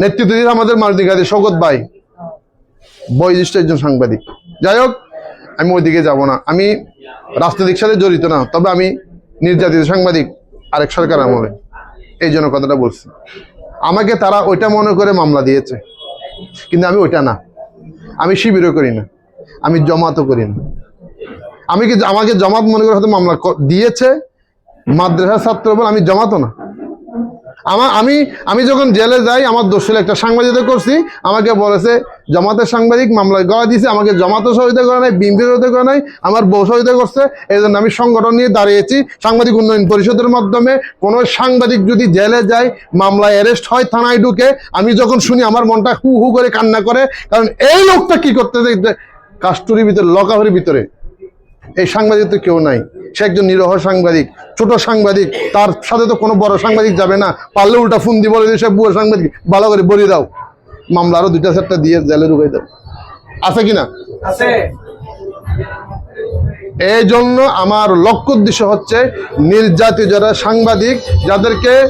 নেতৃত্ব দিয়েছে আমাদের মারুতি গাড়ি, শওকত ভাই। বয়োজ্যেষ্ঠ একজন সাংবাদিক। যাই হোক, আমি ওইদিকে যাব না। আমি রাজনৈতিক সাথে জড়িত না, তবে আমি নির্যাতিত সাংবাদিক, আরেক সরকার আমলে। এই জন্য কথাটা বলছি। আমাকে তারা ওইটা মনে করে মামলা দিয়েছে, কিন্তু আমি ওইটা না। আমি শিবিরও করি না, আমি জমাতও করি না। আমি কি আমাকে জমাত মনে করে হয়তো মামলা দিয়েছে? মাদ্রাসা ছাত্র বলে আমি জমাতো না। আমার আমি আমি যখন জেলে যাই, আমার দোষ একটা সাংবাদিকতা করছি, আমাকে বলেছে, জমাতের সাংবাদিক মামলায় গড়া দিয়েছে, আমাকে জমাতও সহযোগিতা করে নাই বিএনপি সহযোগিতা করে নাই, আমার বউ সহযোগিতা করছে এই জন্য আমি সংগঠন নিয়ে দাঁড়িয়েছি, সাংবাদিক উন্নয়ন পরিষদের মাধ্যমে। কোনো সাংবাদিক যদি জেলে যায়, মামলায় অ্যারেস্ট হয়, থানায় ঢুকে, আমি যখন শুনি আমার মনটা হু হু করে কান্না করে, কারণ এই লোকটা কি করতেছে? কাস্টুরির ভিতরে লকাভের ভিতরে। এই সাংবাদিক তো কেউ নাই। সে একজন নিরহ সাংবাদিক ছোট সাংবাদিক তার সাথে তো কোনো বড় সাংবাদিক যাবে না। পারলে উল্টা ফোন দিয়ে বলে যে সে বুয়ো সাংবাদিক ভালো করে বলি দাও। মামলা আরও দুইটা চারটা দিয়ে জেলে ঢুকাই দাও। আছে কিনা? আছে। এই জন্য আমার লক্ষ্য উদ্দেশ্য হচ্ছে নির্যাতিত যারা সাংবাদিক যাদেরকে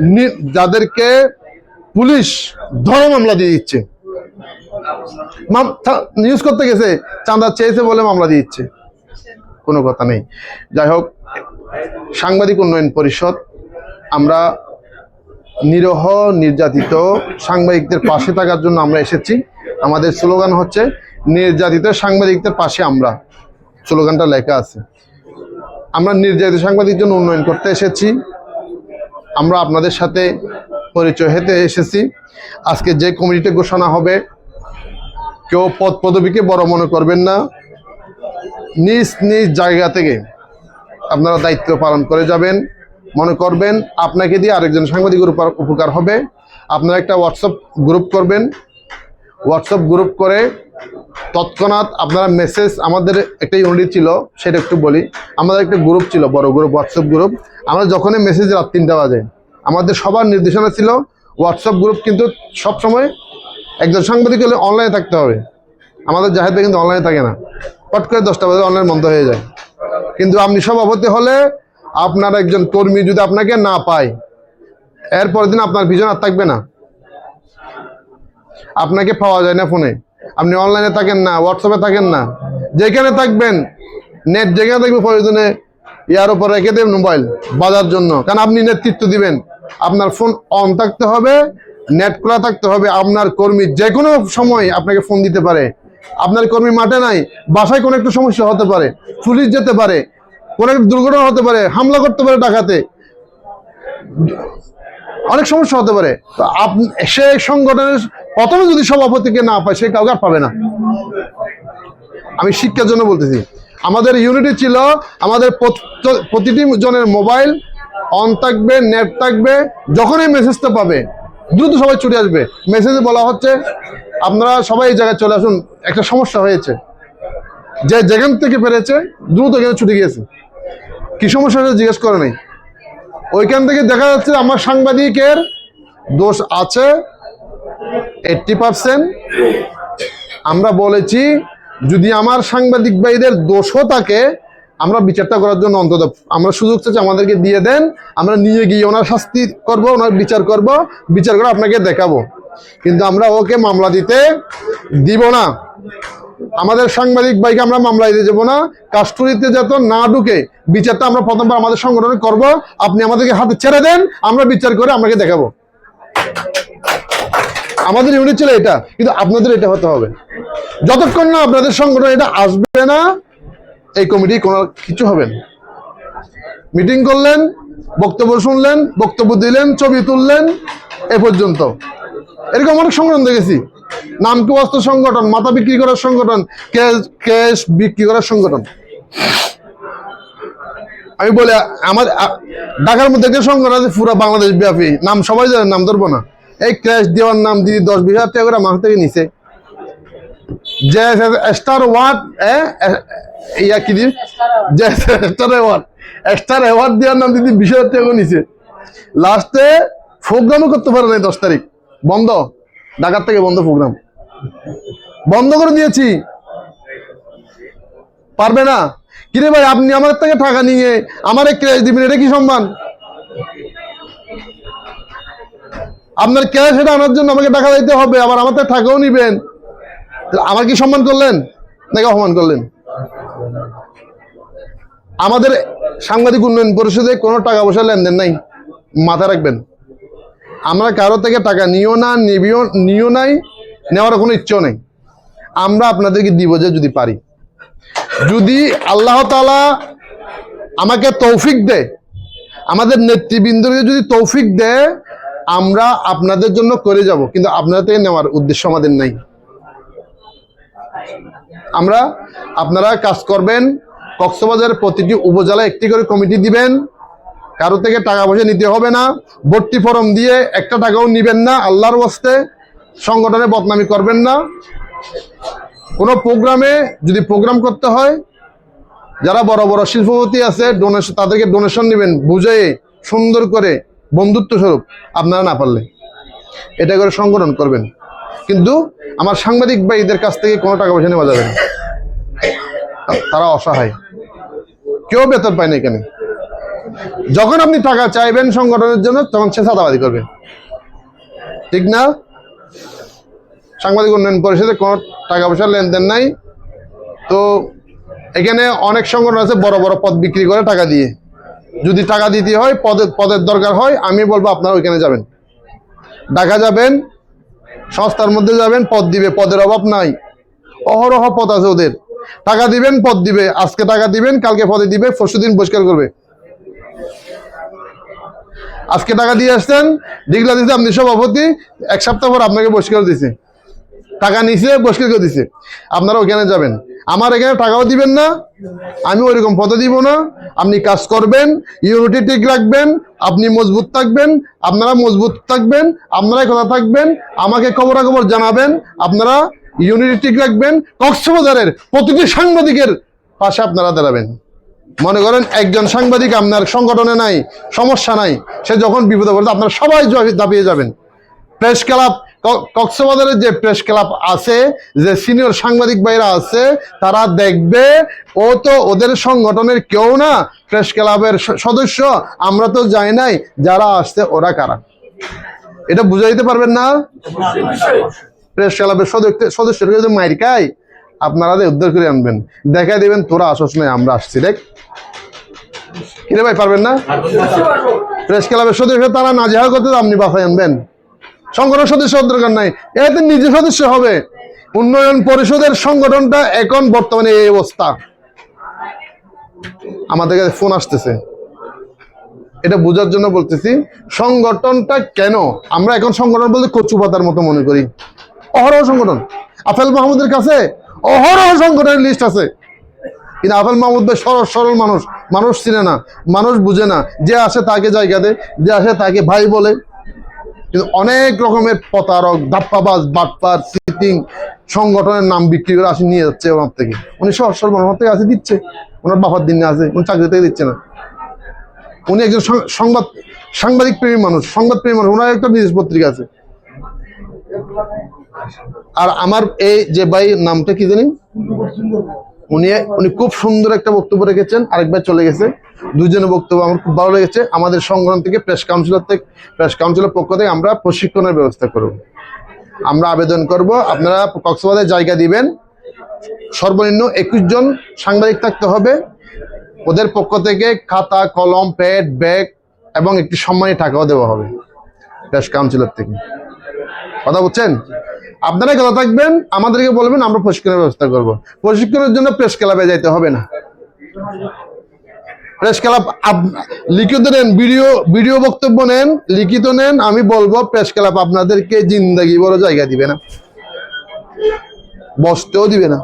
নি- যাদেরকে পুলিশ ধরে মামলা দিয়ে দিচ্ছে। নিউজ করতে গেছে, চাঁদা চেয়েছে বলে মামলা দিচ্ছে কোনো কথা নেই। যাই হোক, সাংবাদিক উন্নয়ন পরিষদ, আমরা নিরহ, নির্যাতিত সাংবাদিকদের পাশে থাকার জন্য আমরা এসেছি। আমাদের স্লোগান হচ্ছে, নির্যাতিত সাংবাদিকদের পাশে আমরা। স্লোগানটা লেখা আছে। আমরা নির্যাতিত সাংবাদিক জন্য উন্নয়ন করতে এসেছি। আমরা আপনাদের সাথে পরিচয় হতে এসেছি। আজকে যে কমিটিতে ঘোষণা হবে কেউ পদ পদবীকে বড় মনে করবেন না। নিজ নিজ জায়গা থেকে আপনারা দায়িত্ব পালন করে যাবেন। মনে করবেন আপনাকে দিয়ে আরেকজন সাংবাদিকের উপর উপকার হবে। আপনারা একটা হোয়াটসঅ্যাপ গ্রুপ করবেন। হোয়াটসঅ্যাপ গ্রুপ করে তৎক্ষণাৎ আপনারা মেসেজ আমাদের একটা ইউনিট ছিল, সেটা একটু বলি। আমাদের একটা গ্রুপ ছিল, বড় গ্রুপ হোয়াটসঅ্যাপ গ্রুপ আমরা যখনই মেসেজ রাত তিনটা বাজে, আমাদের সবার নির্দেশনা ছিল হোয়াটসঅ্যাপ গ্রুপ কিন্তু সব সময় একজন সাংবাদিক হলে অনলাইনে থাকতে হবে। আমাদের জাহেদ কিন্তু অনলাইনে থাকে না। পট করে দশটা বাজে অনলাইন বন্ধ হয়ে যায়। কিন্তু আপনি সভাপতি হলে আপনার একজন কর্মী যদি আপনাকে না পায় এরপর দিন আপনার পিছনে আর থাকবে না। আপনাকে পাওয়া যায় না ফোনে। আপনি অনলাইনে থাকেন না হোয়াটসঅ্যাপে থাকেন না। যেখানে থাকবেন নেট যেখানে থাকবে প্রয়োজনে ইয়ার উপর রেখে দেবেন মোবাইল বাজার জন্য। কারণ আপনি নেতৃত্ব দিবেন। আপনার ফোন অন থাকতে হবে। নেট খোলা থাকতে হবে। আপনার কর্মী যে কোনো সময় আপনাকে ফোন দিতে পারে। আপনার কর্মী মাঠে নাই, বাসায় কোনো একটা সমস্যা হতে পারে, পুলিশ যেতে পারে, কোনো একটা দুর্ঘটনা হতে পারে, হামলা করতে পারে ডাকাতে, অনেক সমস্যা হতে পারে। তো সে সংগঠনের প্রথমে যদি সভাপতিকে না পায়, সে কাউকে পাবে না। আমি শিক্ষার জন্য বলতেছি, আমাদের ইউনিটি ছিল, আমাদের প্রত- প্রতিটি জনের মোবাইল অন থাকবে নেট থাকবে, যখনই মেসেজটা পাবে দ্রুত সবাই ছুটে আসবে। মেসেজে বলা হচ্ছে, আপনারা সবাই এই জায়গায় চলে আসুন। একটা সমস্যা হয়েছে। যে যেখান থেকে পেরেছে, দ্রুত এখানে ছুটে গিয়েছে। কি সমস্যা হয়েছে জিজ্ঞেস করে নেই। ওইখান থেকে দেখা যাচ্ছে আমার সাংবাদিকের দোষ আছে এইটটি পার্সেন্ট আমরা বলেছি, যদি আমার সাংবাদিক ভাইদের দোষও থাকে আমরা বিচারটা করার জন্য অন্তত আমরা সুযোগ চাচ্ছি আমাদেরকে দিয়ে দেন, আমরা নিয়ে গিয়ে ওনার শাস্তি করব, ওনার বিচার করব, বিচার করে আপনাকে দেখাবো। কিন্তু আমরা ওকে মামলা দিতে দিব না। আমাদের সাংবাদিক ভাইকে আমরা মামলা দিতে যাব না। কাস্টুরিতে যাতে না ঢুকে বিচারটা আমরা প্রথমবার আমাদের সংগঠনে করব। আপনি আমাদেরকে হাতে ছেড়ে দেন, আমরা বিচার করে আপনাকে দেখাবো। আমাদের ইউনিট ছিল এটা, কিন্তু আপনাদের এটা হতে হবে। যতক্ষণ না আপনাদের সংগঠন এটা আসবে না এই কমিটি কোনো কিছু হবে না। মিটিং করলেন, বক্তব্য শুনলেন, বক্তব্য দিলেন, ছবি তুললেন, এ পর্যন্ত। এরকম অনেক সংগঠন দেখেছি। নাম কি অস্ত্র সংগঠন, মাথা বিক্রি করার সংগঠন, ক্যাশ ক্যাশ বিক্রি করার সংগঠন। আমি বলি, আমার ঢাকার মধ্যে একটা সংগঠন আছে, পুরো বাংলাদেশ ব্যাপী। নাম সবাই জানে, নাম ধরবো না। এই ক্যাশ দেওয়ার নাম দিদি দশ বিশ হাজার টাকা করে মাস থেকে নিছে যে স্টার ওয়ার্ড ইয়া কি দি যে স্টার অ্যাওয়ার্ড স্টার অ্যাওয়ার্ড দেওয়ার নাম দিদি বিশ হাজার টাকা নিছে। লাস্টে প্রোগ্রামও করতে পারে নাই দশ তারিখ। বন্ধ। ঢাকার থেকে বন্ধ প্রোগ্রাম বন্ধ করে দিয়েছি। পারবে না। কিরে ভাই, আপনি আমার থেকে টাকা নিয়ে, আমার ক্যাশ দিবেন, এটা কি সম্মান? আপনার ক্যাশ এটা আনার জন্য আমাকে টাকা দিতে হবে, আবার আমার থেকে টাকাও নিবেন। আমার কি সম্মান করলেন? নাকি অপমান করলেন? আমাদের সাংবাদিক উন্নয়ন পরিষদে কোনো টাকা পয়সা লেনদেন নাই মাথা রাখবেন। আমরা কারও থেকে টাকা নিও না, নিবিও, নিও নাই, নেওয়ার কোনো ইচ্ছেও নেই। আমরা আপনাদেরকে দিব যে যদি পারি। যদি আল্লাহ তালা আমাকে তৌফিক দেয় আমাদের নেতৃবৃন্দকে যদি তৌফিক দেয় আমরা আপনাদের জন্য করে যাব, কিন্তু আপনাদের থেকে নেওয়ার উদ্দেশ্য আমাদের নাই। আমরা আপনারা কাজ করবেন, কক্সবাজারের প্রতিটি উপজেলায় একটি করে কমিটি দিবেন। কারও থেকে টাকা পয়সা নিতে হবে না। ভর্তি ফরম দিয়ে একটা টাকাও নিবেন না, আল্লাহর বস্তে সংগঠনে বদনামি করবেন না। কোনো প্রোগ্রামে যদি প্রোগ্রাম করতে হয়, যারা বড় বড় শিল্পপতি আছে ডোনেশন তাদেরকে ডোনেশন নেবেন, বুঝে, সুন্দর করে বন্ধুত্ব স্বরূপ আপনারা না পারলে। এটা করে সংগঠন করবেন। কিন্তু আমার সাংবাদিক বা ভাইদের কাছ থেকে কোনো টাকা পয়সা নেওয়া যাবে না। তারা অসহায়। কেউ বেতন পায় না এখানে। যখন আপনি টাকা চাইবেন সংগঠনের জন্য, তখন সে চাঁদাবাদি করবে। ঠিক না? সাংবাদিক উন্নয়ন পরিষদে কোনো টাকা পয়সার লেনদেন নাই। তো এখানে অনেক সংগঠন আছে, বড় বড় পদ বিক্রি করে টাকা দিয়ে। যদি টাকা দিতে হয়, পদের পদের দরকার হয়, আমি বলব আপনারা ওইখানে যাবেন। ঢাকা যাবেন সংস্থার মধ্যে যাবেন, পদ দিবে, পদের অভাব নাই। অহরহ পদ আছে ওদের। টাকা দিবেন, পদ দিবে। আজকে টাকা দিবেন, কালকে পদে দিবে পরশুদিন বহিষ্কার করবে। আজকে টাকা দিয়ে আসছেন, ডিগলা দিচ্ছে আপনি সভাপতি এক সপ্তাহ পর আপনাকে বহিষ্কার দিছে। টাকা নিছে বহিষ্কার করে দিছে। আপনারা ওখানে যাবেন। আমার এখানে টাকাও দিবেন না, আমি ওইরকম পদে দিব না। আপনি কাজ করবেন, ইউনিটি ঠিক রাখবেন, আপনি মজবুত থাকবেন, আপনারা মজবুত থাকবেন আপনারা কথা থাকবেন, আমাকে খবরাখবর জানাবেন, আপনারা ইউনিটি ঠিক রাখবেন। কক্সবাজারের প্রতিটি সাংবাদিকের পাশে আপনারা দাঁড়াবেন। মনে করেন একজন সাংবাদিক আপনার সংগঠনে নাই, সমস্যা নাই, সে যখন বিপদে পড়ে, আপনারা সবাই দাপিয়ে যাবেন। প্রেস ক্লাব কক্সবাজারের যে প্রেস ক্লাব আছে যে সিনিয়র সাংবাদিক ভাইরা আছে তারা দেখবে ও তো ওদের সংগঠনের কেউ না প্রেস ক্লাবের সদস্য আমরা তো যাই নাই যারা আসছে ওরা কারা? এটা বুঝাইতে পারবেন না? প্রেস ক্লাবের সদস্য যদি মাইর খায় আপনারা উদ্ধার করে আনবেন। দেখাই দেবেন তোরা আসস নাই আমরা আসছি দেখ। কিরে ভাই পারবেন না? প্রেস ক্লাবের সদস্য তারা না নাজেহাল করতে আপনি বাসায় আনবেন। সংগঠন সদস্য দরকার নাই। এতে নিজে সদস্য হবে। উন্নয়ন পরিষদের সংগঠনটা এখন বর্তমানে এই অবস্থা। আমাদের কাছে ফোন আসতেছে। এটা বোঝার জন্য বলতেছি, সংগঠনটা কেন? আমরা এখন সংগঠন বলতে কচু পাতার মতো মনে করি। অহরহ সংগঠন। আফেল মাহমুদের কাছে অহরহ সংগঠনের লিস্ট আছে। কিন্তু আফেল মাহমুদ ভাই সরল সরল মানুষ। মানুষ চিনে না, মানুষ বুঝে না। যে আসে তাকে জায়গা দেয় যে আসে তাকে ভাই বলে। কিন্তু অনেক রকমের প্রতারক, ধাপ্পাবাজ, বাটপার সিটিং সংগঠনের নাম বিক্রি করে আসি নিয়ে যাচ্ছে ওনার থেকে। উনি সহজ সরল থেকে আসে দিচ্ছে। ওনার বাবার দিনে আছে উনি চাকরি থেকে দিচ্ছে না। উনি একজন সংবাদ সাংবাদিক প্রেমী মানুষ, সংবাদ প্রেমী মানুষ ওনার একটা নিউজ পত্রিকা আছে। আর আমার এই যে ভাই নামটা কি জানি? উনি উনি খুব সুন্দর একটা বক্তব্য রেখেছেন। আরেকবার চলে গেছে। দুজনের বক্তব্য আমার খুব ভালো লেগেছে। আমাদের সংগঠন থেকে, প্রেস কাউন্সিলর থেকে, প্রেস কাউন্সিলের পক্ষ থেকে আমরা প্রশিক্ষণের ব্যবস্থা করব। আমরা আবেদন করব। আপনারা কক্সবাজারে জায়গা দিবেন। সর্বনিম্ন একুশ জন সাংবাদিক থাকতে হবে। ওদের পক্ষ থেকে খাতা, কলম প্যাড ব্যাগ এবং একটি সম্মানী টাকাও দেওয়া হবে। প্রেস কাউন্সিলর থেকে। কথা বুঝছেন আপনারা কথা থাকবেন, আমাদেরকে বলবেন, আমরা প্রশিক্ষণের ব্যবস্থা করব। প্রশিক্ষণের জন্য প্রেস ক্লাবে যাইতে হবে না। প্রেস ক্লাব লিখিত নেন, ভিডিও ভিডিও বক্তব্য নেন, লিখিত নেন, আমি বলব প্রেস ক্লাব আপনাদেরকে জিন্দাগি বড় জায়গা দিবে না। বসতেও দিবে না।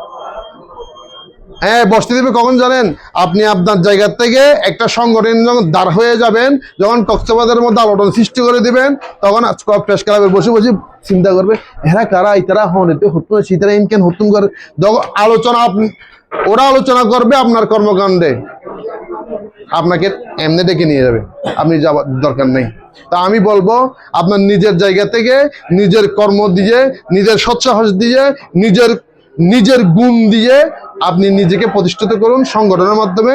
হ্যাঁ বসতে দেবে কখন জানেন? আপনি আপনার জায়গা থেকে একটা সংগঠন যখন দাঁড় হয়ে যাবেন, যখন কক্সবাজারের মধ্যে আলোড়ন সৃষ্টি করে দিবেন, তখন প্রেস ক্লাবে বসে বসে চিন্তা করবে, এরা কারা? ইতারা হন, এতে হতুন সীতারা ইনকেন হতুন করে। আলোচনা ওরা আলোচনা করবে আপনার কর্মকাণ্ডে। আপনাকে এমনি ডেকে নিয়ে যাবে। আপনি যাওয়ার দরকার নেই। তা আমি বলব, আপনার নিজের জায়গা থেকে নিজের কর্ম দিয়ে, নিজের সচ্ছাহস দিয়ে, নিজের নিজের গুণ দিয়ে আপনি নিজেকে প্রতিষ্ঠিত করুন, সংগঠনের মাধ্যমে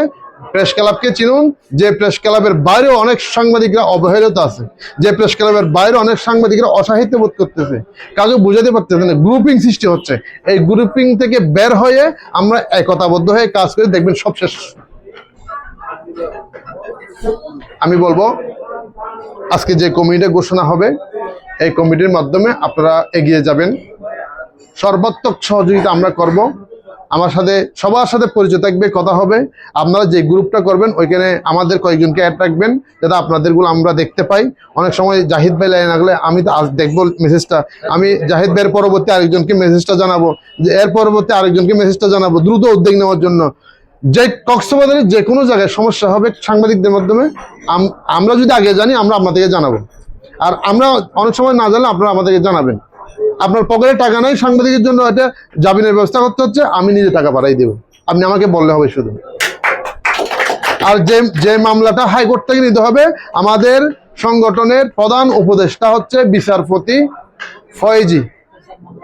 প্রেস ক্লাবকে চিনুন, যে প্রেস ক্লাবের বাইরে অনেক সাংবাদিকরা অবহেলিত আছে, যে প্রেস ক্লাবের বাইরে অনেক সাংবাদিকরা অসাহিত্য বোধ করতেছে কাউকে বুঝাতে পারতেছে না গ্রুপিং সৃষ্টি হচ্ছে, এই গ্রুপিং থেকে বের হয়ে আমরা একতাবদ্ধ হয়ে কাজ করে দেখবেন সব শেষ। আমি বলব, আজকে যে কমিটি ঘোষণা হবে, এই কমিটির মাধ্যমে আপনারা এগিয়ে যাবেন। সর্বাত্মক সহযোগিতা আমরা করব। আমার সাথে, সবার সাথে পরিচয় থাকবে, কথা হবে। আপনারা যে গ্রুপটা করবেন, ওইখানে আমাদের কয়েকজনকে অ্যাড রাখবেন, যাতে আপনাদেরগুলো আমরা দেখতে পাই। অনেক সময় জাহিদ ভাই লাইন আগলে আমি তো আজ দেখব মেসেজটা আমি জাহিদ ভাইয়ের পরবর্তী আরেকজনকে মেসেজটা জানাব। যে এর পরবর্তী আরেকজনকে মেসেজটা জানাব, দ্রুত উদ্যোগ নেওয়ার জন্য। যে কক্সবাজারের যে কোনো জায়গায় সমস্যা হবে সাংবাদিকদের মাধ্যমে আমরা যদি আগে জানি, আমরা আপনাদেরকে জানাব। আর আমরা অনেক সময় না জানলে আপনারা আমাদেরকে জানাবেন। আপনার পকেটে টাকা নাই, সাংবাদিকের জন্য এটা জামিনের ব্যবস্থা করতে হচ্ছে, আমি নিজে টাকা পাঠাই দেবো। আপনি আমাকে বললে হবে শুধু। আর যে যে মামলাটা হাইকোর্ট থেকে নিতে হবে, আমাদের সংগঠনের প্রধান উপদেষ্টা হচ্ছে বিচারপতি ফয়েজি,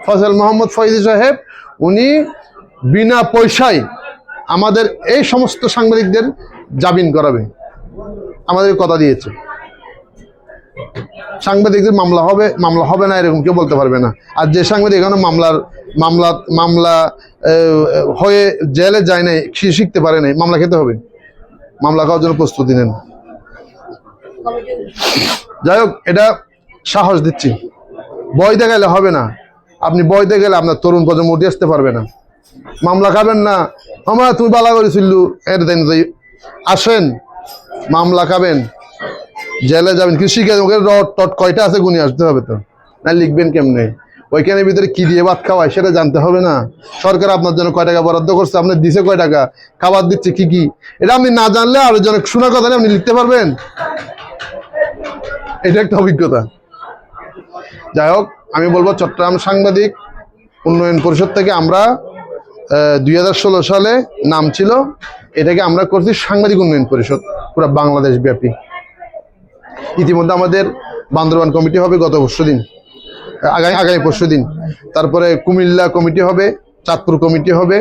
ফজল মোহাম্মদ ফয়েজি সাহেব। উনি বিনা পয়সায় আমাদের এই সমস্ত সাংবাদিকদের জামিন করাবে। আমাদের কথা দিয়েছে। সাংবাদিকদের মামলা হবে মামলা হবে না, এরকম কেউ বলতে পারবে না। আর যে সাংবাদিক এখনও মামলার, মামলা মামলা হয়ে জেলে যায় নাই শিখতে পারে নাই, মামলা খেতে হবে। মামলা খাওয়ার জন্য প্রস্তুতি নেন। যাই হোক, এটা সাহস দিচ্ছি। বই দেখাইলে হবে না। আপনি বই গেলে আপনার তরুণ প্রজন্ম উঠে আসতে পারবে না। মামলা খাবেন না। আমার তুমি বালা করেছিল না আসেন, মামলা খাবেন। জেলে যাবেন কৃষিকে ওকে রড টট কয়টা আছে গুনি আসতে হবে তো? না, লিখবেন কেমনে? ওইখানের ভিতরে কি দিয়ে ভাত খাওয়ায় সেটা জানতে হবে না। সরকার আপনার জন্য কয় টাকা বরাদ্দ করছে, আপনার দিছে কয় টাকা, খাবার দিচ্ছে কি কি? এটা আপনি না জানলে আর জন শোনার কথা আপনি লিখতে পারবেন? এটা একটা অভিজ্ঞতা। যাই হোক, আমি বলব চট্টগ্রাম সাংবাদিক উন্নয়ন পরিষদ থেকে আমরা দুই হাজার ষোলো সালে নাম ছিল, এটাকে আমরা করছি সাংবাদিক উন্নয়ন পরিষদ, পুরো বাংলাদেশ ব্যাপী ইতিমধ্যে আমাদের বান্দরবান কমিটি হবে গত পরশু দিন। আগামী আগামী পরশু দিন। তারপরে কুমিল্লা কমিটি হবে, চাঁদপুর কমিটি হবে